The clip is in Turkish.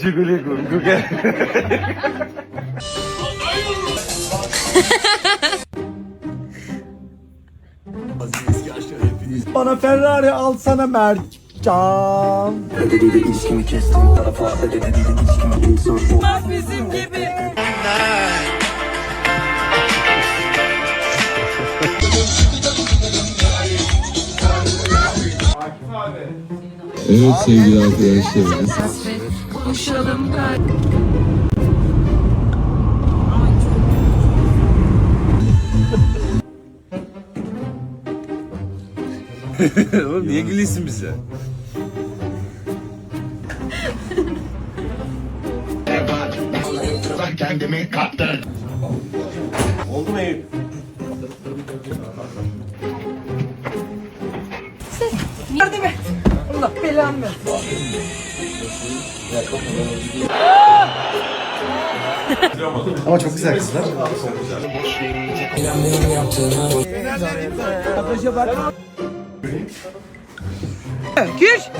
Jiguli Gunguge. Bana Ferrari alsana Mertcan. Ödediği ilişkimi kestim tarafa Ödediği ilişkimi ilk soru Evet sevgili arkadaşlarımız. Oğlum niye gülüyorsun bize? Oldu mu Eyüp? Yardım et. Allah belanı versin. Ama çok güzel kızlar. Gir.